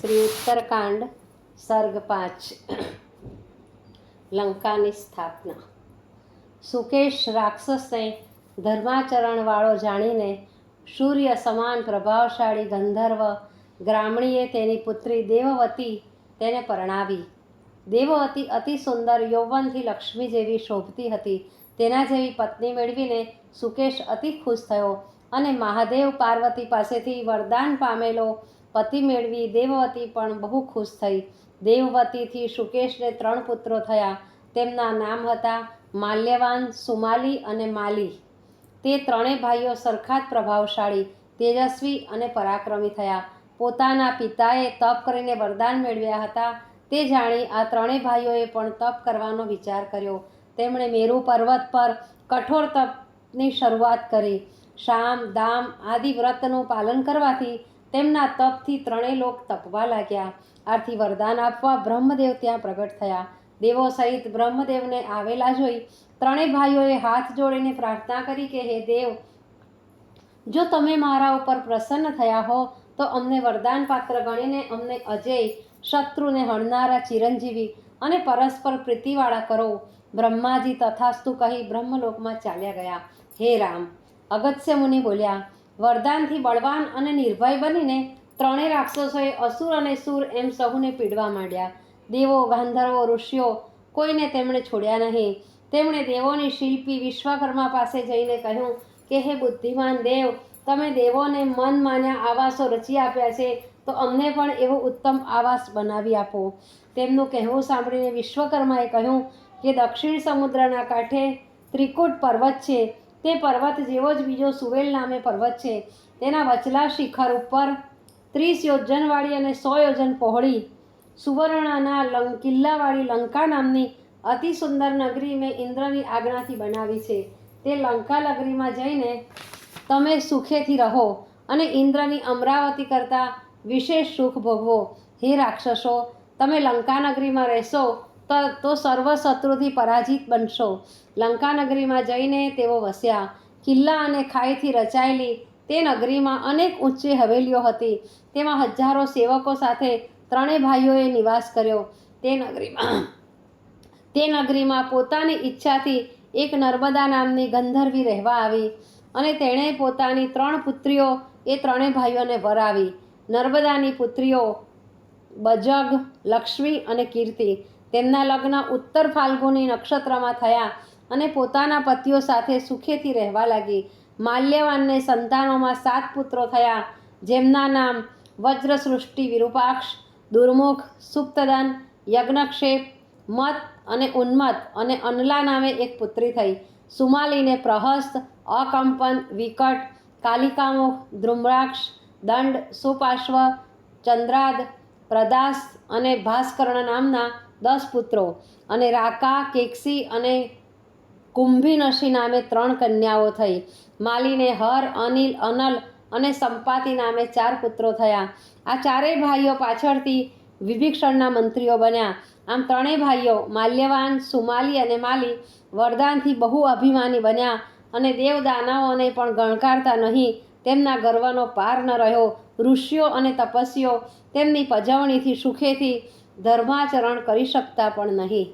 શ્રી ઉત્તરકાંડ સર્ગ પાંચ, લંકાની સ્થાપના. સુકેશ રાક્ષસને ધર્માચરણવાળો જાણીને સૂર્ય સમાન પ્રભાવશાળી ગંધર્વ ગ્રામણીએ તેની પુત્રી દેવવતી તેને પરણાવી. દેવવતી અતિ સુંદર યૌવનથી લક્ષ્મી જેવી શોભતી હતી. તેના જેવી પત્ની મેળવીને સુકેશ અતિ ખુશ થયો. અને મહાદેવ પાર્વતી પાસેથી વરદાન પામેલો પતિ મેળવી દેવવતી પણ બહુ ખુશ થઈ. દેવવતીથી સુકેશને ત્રણ પુત્રો થયા. તેમના નામ હતા માલ્યવાન, સુમાલી અને માલી. તે ત્રણેય ભાઈઓ સરખા જ પ્રભાવશાળી, તેજસ્વી અને પરાક્રમી થયા. પોતાના પિતાએ તપ કરીને વરદાન મેળવ્યા હતા. તે જાણી આ ત્રણેય ભાઈઓએ પણ તપ કરવાનો વિચાર કર્યો. તેમણે મેરુ પર્વત પર કઠોર તપની શરૂઆત કરી. શામ, દામ આદિ વ્રતનું પાલન કરવાથી તેમના તપથી ત્રણેય લોક તપવા લાગ્યા. આથી વરદાન આપવા બ્રહ્મદેવ ત્યાં પ્રગટ થયા. દેવો સહિત બ્રહ્મદેવને આવેલા જોઈ ત્રણેય ભાઈઓએ હાથ જોડીને પ્રાર્થના કરી કે, હે દેવ, જો તમે મારા ઉપર પ્રસન્ન થયા હો, તો અમને વરદાન પાત્ર ગણીને અમને અજય, શત્રુને હણનારા ચિરંજીવી અને પરસ્પર પ્રીતિવાળા કરો. બ્રહ્માજી તથાસ્તુ કહી બ્રહ્મલોકમાં ચાલ્યા ગયા. હે રામ અગત્ય મુનિ બોલ્યા, વરદાનથી બળવાન અને નિર્ભય બનીને ત્રણેય રાક્ષસોએ અસુર અને સુર એમ સહુને પીડવા માંડ્યા. દેવો, ગાંધર્વો, ઋષિઓ, કોઈને તેમણે છોડ્યા નહીં. તેમણે દેવોની શિલ્પી વિશ્વકર્મા પાસે જઈને કહ્યું કે, હે બુદ્ધિમાન દેવ, તમે દેવોને મન માન્યા આવાસો રચી આપ્યા છે, તો અમને પણ એવો ઉત્તમ આવાસ બનાવી આપો. તેમનું કહેવું સાંભળીને વિશ્વકર્માએ કહ્યું કે, દક્ષિણ સમુદ્રના કાંઠે ત્રિકૂટ પર્વત છે તે પર્વત જેવો જ બીજો સુવેલ નામે પર્વત છે. તેના વચલા શિખર ઉપર ત્રીસ યોજનવાળી અને સો યોજન પહોળી સુવર્ણાના લં, કિલ્લાવાળી લંકા નામની અતિ સુંદર નગરી મેં ઇન્દ્રની આજ્ઞાથી બનાવી છે. તે લંકા નગરીમાં જઈને તમે સુખેથી રહો અને ઇન્દ્રની અમરાવતી કરતાં વિશેષ સુખ ભોગવો. હે રાક્ષસો, તમે લંકા નગરીમાં રહેશો તો સર્વ શત્રુથી પરાજિત બનશો. લંકાનગરીમાં જઈને તેઓ વસ્યા. કિલ્લા અને ખાઈથી રચાયેલી તે નગરીમાં અનેક ઊંચી હવેલીઓ હતી. તેમાં હજારો સેવકો સાથે ત્રણેય ભાઈઓએ નિવાસ કર્યો. તે નગરીમાં તે નગરીમાં પોતાની ઈચ્છાથી એક નર્મદા નામની ગંધર્વી રહેવા આવી અને તેણે પોતાની ત્રણ પુત્રીઓ એ ત્રણેય ભાઈઓને વરાવી. નર્મદાની પુત્રીઓ બજગ, લક્ષ્મી અને કીર્તિ. તેમના લગ્ન ઉત્તર ફાલ્ગુની નક્ષત્રમાં થયા અને પોતાના પતિઓ સાથે સુખેથી રહેવા લાગી. માલ્યવાનને સંતાનોમાં સાત પુત્રો થયા, જેમના નામ વજ્રસૃષ્ટિ, વિરૂપાક્ષ, દુર્મુખ સુપ્તદાન યજ્ઞક્ષેપ, મત અને ઉન્મત અને અનલા નામે એક પુત્રી થઈ. સુમાલીને પ્રહસ્ત, અકંપન, વિકટ, કાલિકામુખ, ધ્રુમ્રાક્ષ, દંડ, સુપાશ્વ, ચંદ્રાદ, પ્રદાસ અને ભાસ્કર્ણ નામના દસ પુત્રો અને રાકા, કેક્સી અને કુંભીનશી નામે ત્રણ કન્યાઓ થઈ. માલીને હર, અનિલ, અનલ અને સંપાતિ નામે ચાર પુત્રો થયા. આ ચારેય ભાઈઓ પાછળથી વિભીક્ષણના મંત્રીઓ બન્યા. આમ ત્રણેય ભાઈઓ માલ્યવાન, સુમાલી અને માલી વરદાનથી બહુ અભિમાની બન્યા અને દેવ દાનવોને પણ ગણકારતા નહીં, તેમના ગર્વનો પાર ન રહ્યો. ઋષિઓ અને તપસ્વીઓ તેમની પજવણીથી, સુખેથી ધર્માચરણ કરી શકતા પણ નહીં.